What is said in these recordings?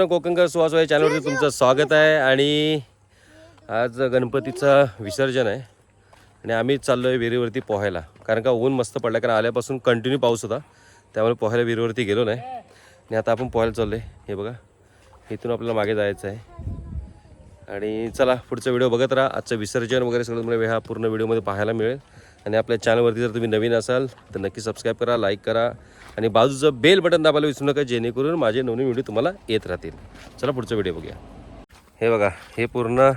मित्र कोकणकर सुहास या चॅनलवरती तुमचं स्वागत आहे आणि आज गणपतीचं विसर्जन आहे आणि आम्ही चाललो आहे विहिरीवरती पोहायला. कारण का ऊन मस्त पडलं कारण आल्यापासून कंटिन्यू पाऊस होता. त्यामुळे पोहायला विहिरीवरती गेलो नाही. आणि आता आपण पोहायला चाललो आहे हे बघा इथून आपल्याला मागे जायचं आहे. आणि चला पुढचा व्हिडिओ बघत राहा. आजचं विसर्जन वगैरे सगळं तुम्हाला हा पूर्ण व्हिडिओमध्ये पाहायला मिळेल. आणि आपल्या चॅनलवरती जर तुम्ही नवीन असाल तर नक्की सबस्क्राईब करा लाईक करा आणि बाजूचं बेल बटन दाबायला विसरू नका जेणेकरून माझे नवीन व्हिडिओ तुम्हाला येत राहतील. चला पुढचा व्हिडिओ बघूया. हे बघा हे पूर्ण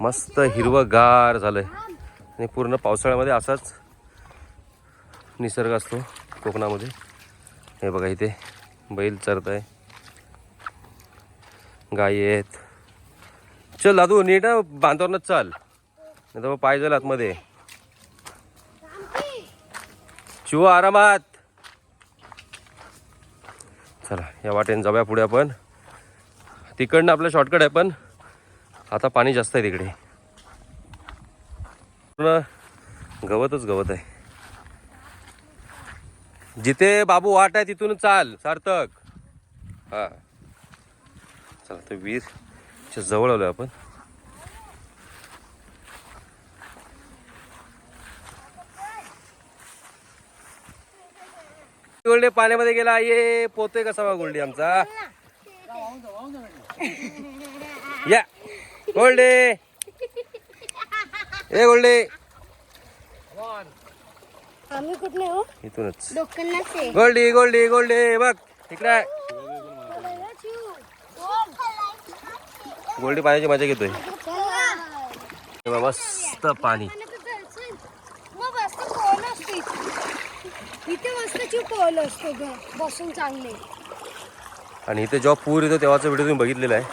मस्त हिरवंगार झालं आहे आणि पूर्ण पावसाळ्यामध्ये असाच निसर्ग असतो कोकणामध्ये. हे बघा इथे बैल चरत आहे गायी आहेत. चल दादू नीट हं, चाल. नाही तर मग पाय जाईल आतमध्ये. शिव आरामात. चला या वाटेने जाऊया पुढे आपण. तिकडनं आपलं शॉर्टकट आहे पण आता पाणी जास्त आहे तिकडे. पूर्ण गवतच गवत आहे. जिथे बाबू वाट आहे तिथून चाल सार्थक. हा. चला तर वीरच्या जवळ आलो आपण. गोल्डे पाण्यामध्ये गेला. ये पोतोय कसा बा गोल्डी आमचा? या. गोल्डे. ए गोल्डे. आम्ही कुठले हो? इथूनच. गोल्डी गोल्डी गोल्डी. बघ इकडे. गोल्डी पाण्याची मजा घेतोय. बघ, मस्त पाणी मग मस्त पोहलं असतो इथे इथे मस्त चिव असतो ग बसून चांगले आणि इथे जेव्हा पूर येतो तेव्हाचा व्हिडिओ तुम्ही बघितलेला आहे.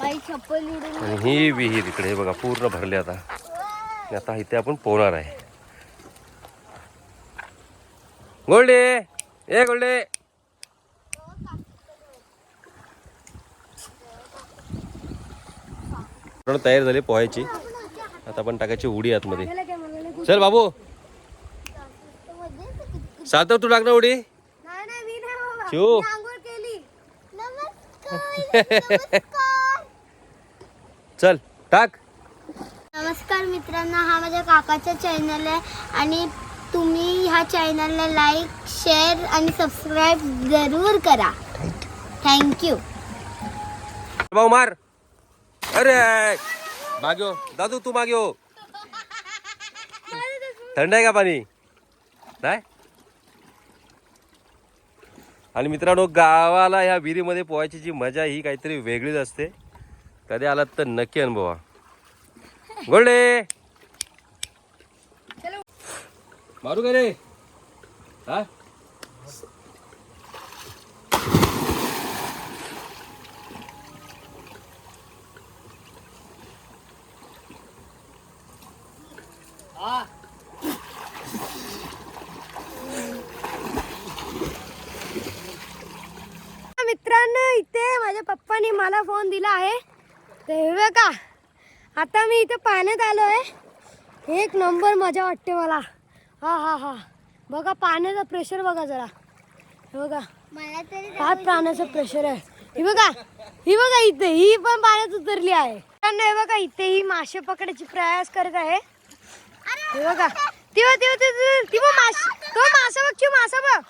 बाई चप्पल उडून आणि ही विहीर इकडे हे बघा पूर्ण भरले आता. आणि आता इथे आपण पोहणार आहे. गोल्डे! ए गोल्डे! पूर्ण तयार झाली पोहायची. आता आपण टाकायची उडी आतमध्ये. चल बाबू. सार्थक तू ना उडी. शिव. चल टाक. नमस्कार मित्रांनो हा माझ्या काकाचा चॅनल आहे आणि तुम्ही ह्या चॅनलला लाईक शेअर आणि सबस्क्राईब जरूर करा. थँक्यू भाऊ मार. अरे माग्यो दादू तू माग्यो थंड आहे का पाणी? नाही? आणि मित्रांनो गावाला ह्या विहिरीमध्ये पोहायची जी मजा ही काहीतरी वेगळीच असते. कधी आलात तर नक्की अनुभवा. गोल्डे! मारू का रे? हा. मित्रांनो इथे माझ्या पप्पानी मला फोन दिला आहे. हे बघा आता मी इथे पाण्यात आलो आहे एक नंबर मजा वाटते मला. हा हा हा. बघा पाण्याचा प्रेशर बघा जरा. हे बघा. काय पाण्याचं प्रेशर आहे. ही बघा ही बघा इथे ही पण पाण्यात उतरली आहे. हे बघा इथे ही मासे पकडायची प्रयास करत आहे. हे बघा. ती बघ ती बघ, ती बघ, ती बघ मास तो मासा बघ मासा बघ.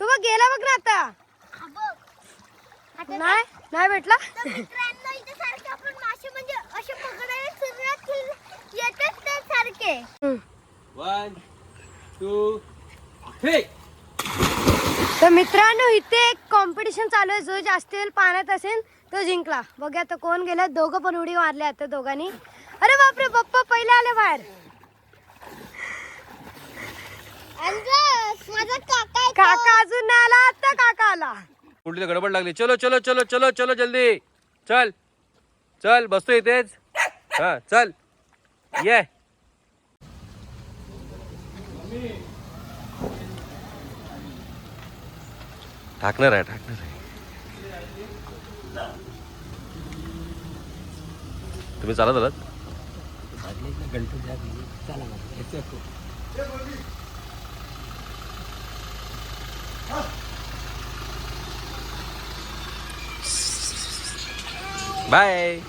तो बघ गेला बघ ना आता. नाही? नाही भेटला? म्हणजे तर मित्रांनो इथे एक कॉम्पिटिशन चालू आहे. जो जास्त वेळ पाण्यात असेल तो जिंकला. बघा आता कोण गेला. दोघं पण उडी मारले आता दोघांनी. अरे बापरे पप्पा पहिले आले बाहेर. काका अजून नाही आला. आता काका आला. कुठली गडबड लागली. चलो चलो चलो चलो चलो जल्दी. चल. चल बसतो इथेच. हा चल. ये. टाकणार आहे टाकणार आहे. तुम्ही चालत आलात? गणपती बाय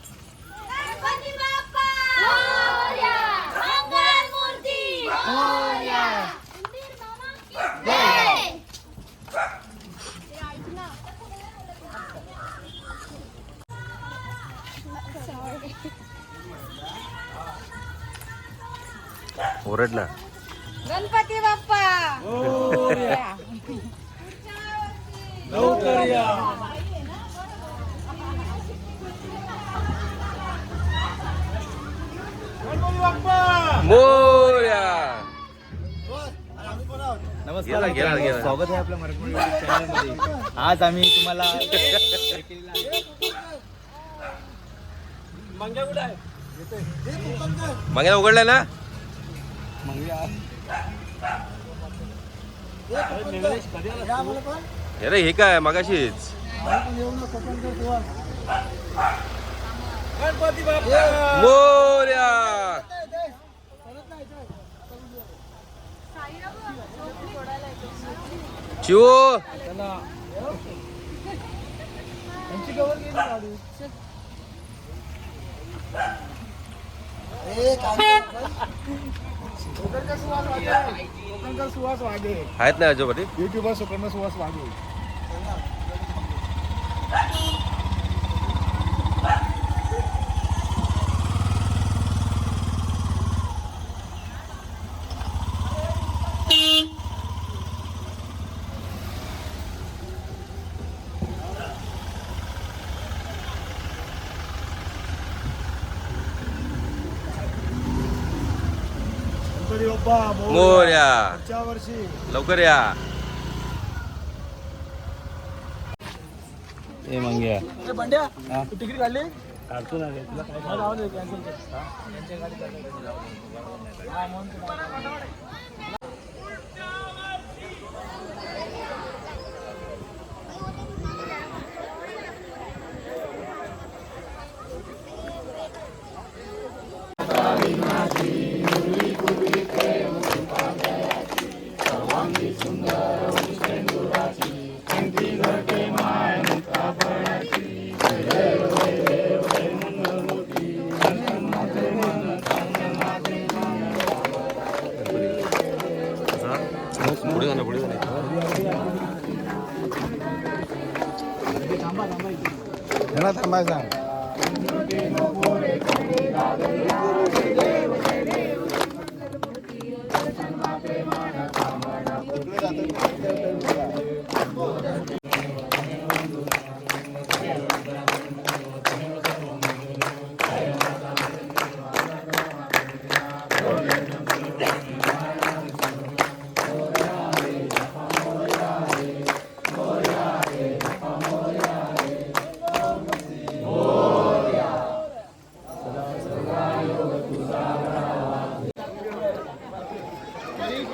गणपती बाप्पा मोरया मंगल मूर्ती मोरया उंदीर मामा की जय ओरड ना गणपती बाप्पा मोर्या नमस्कार गेला, गेला, मित्रांनो. गेला. स्वागत आहे आपल्या मराठी चॅनलमध्ये आज आम्ही तुम्हाला मागे उघडलाय ना? अरे हे काय मगाशीच. मोर्या! वाघे आहेत ना आजोबाटी युट्यूबर सुकर्ण सुहास वाघे. गणपती बाप्पा मोर्या पुढच्या वर्षी. लवकर या. ए मंग्या ए बंड्या तू तिकीट काढली? काढतो ना रे तुला. काय जाऊ दे कॅन्सल कर. यांच्या गाडी हा, म्हणून तुला- Não dá mais nada.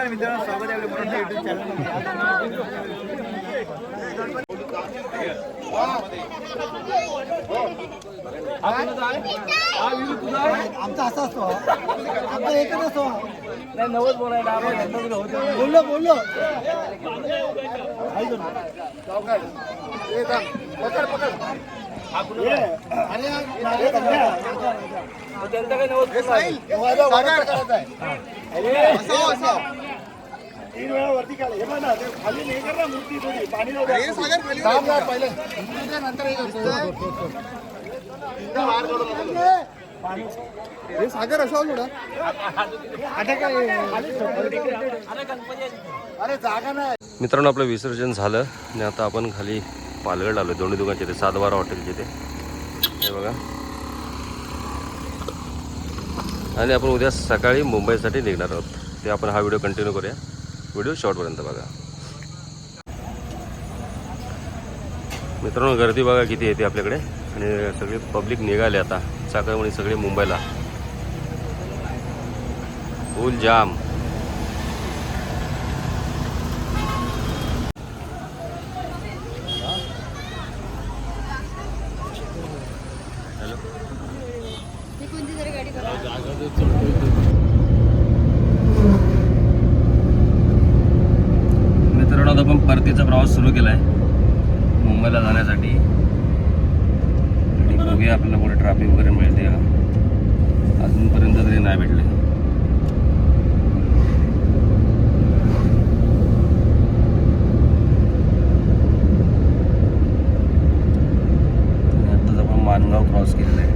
नमस्कार मित्रांनो स्वागत आहे आपल्या मराठी युट्यूब आमचा असा असतो. आमचा एकच असतो. नाही नवच बोलायला बोललो बोललो. त्यांचा काही नवत तीन वेळा वरती काढ हे बघ ना ते खाली नाही कर ना मूर्ती थोडी. पाणी पहिले. हे सागर असावं थोडं आता काय? अरे जागा नाही. मित्रांनो आपलं विसर्जन झालं आणि आता आपण खाली पालगड आलो दोन्ही दुकानचे ते सातबारा हॉटेलचे ते. हे बघा. आणि आपण उद्या सकाळी मुंबईसाठी निघणार आहोत. ते आपण हा व्हिडिओ कंटिन्यू करूया. व्हिडिओ शॉर्टपर्यंत बघा. मित्रांनो गर्दी बघा किती येते आपल्याकडे. आणि सगळे पब्लिक निघाले आता. सकाळमुळे सगळे मुंबईला. फुल जाम मित्रांनो आता आपण परतीचा प्रवास सुरू केला आहे मुंबईला जाण्यासाठी. आणि बघूया आपल्याला पुढे ट्रॅफिक वगैरे मिळते का. अजूनपर्यंत तरी नाही भेटले. आणि आत्ताच आपण मानगाव क्रॉस केलेलं आहे.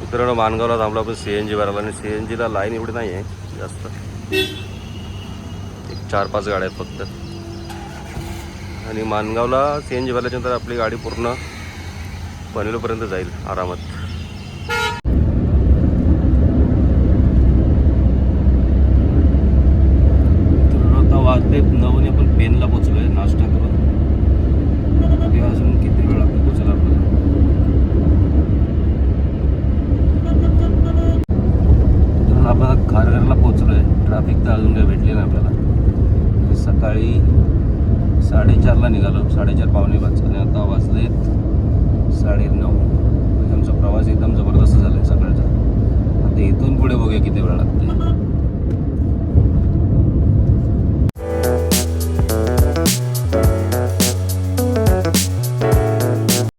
मित्रांनो मानगावला थांबलो आपण सी एन जी भरायला आणि सी एन जीला लाईन एवढी नाही आहे जास्त. चार पाच गाड्या आहेत फक्त. आणि मानगावला सी एन जी भरल्याच्यानंतर आपली गाडी पूर्ण पनवेलपर्यंत जाईल आरामात. मित्रांनो, वाजले नऊने आपण पेनला पोचलो आहे नाश्ता करून. अजून किती वेळ लागतो पोचायला आपल्याला? मित्रांनो, आपण खारघरला आहे ट्रॅफिक तर अजून काही भेटली नाही आपल्याला. आणि सकाळी साडेचारला निघालो. साडेचार पावणे पाच. आणि आता वाजलेत साडे नऊ म्हणजे आमचा प्रवास एकदम जबरदस्त झाला आहे सकाळचा. आता इथून पुढे बघूया किती वेळ लागते